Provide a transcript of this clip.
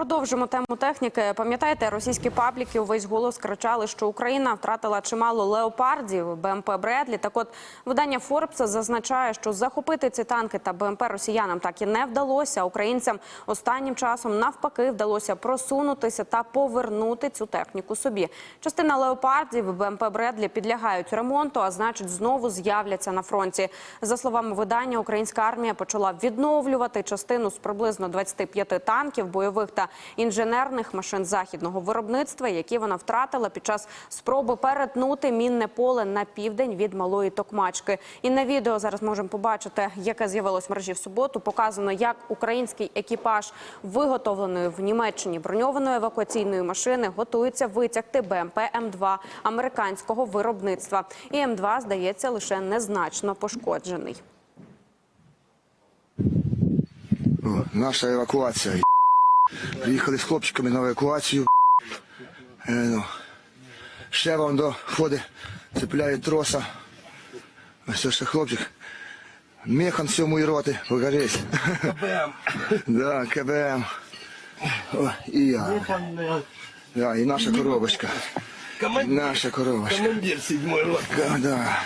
Продовжимо тему техніки. Пам'ятаєте, російські пабліки увесь голос кричали, що Україна втратила чимало леопардів БМП Бредлі. Так от видання Форбса зазначає, що захопити ці танки та БМП росіянам так і не вдалося. Українцям останнім часом навпаки вдалося просунутися та повернути цю техніку собі. Частина леопардів БМП Бредлі підлягають ремонту, а значить знову з'являться на фронті. За словами видання, українська армія почала відновлювати частину з приблизно 25 танків, бойових та інженерних машин західного виробництва, які вона втратила під час спроби перетнути мінне поле на південь від малої токмачки. І на відео зараз можемо побачити, яке з'явилось в мережі в суботу. Показано, як український екіпаж виготовленої в Німеччині броньованої евакуаційної машини готується витягти БМП М2 американського виробництва. І М2, здається, лише незначно пошкоджений. Наша евакуація. Приїхали з хлопчиками на евакуацію. Е, ну, ще вам до входи цепляє троса. Ось ще хлопчик. Механ сьомої роти, покажись. КБМ. Да, КБМ. О, і я. Да, і наша коробочка. Наша коробочка. командир седьмой рот. Да.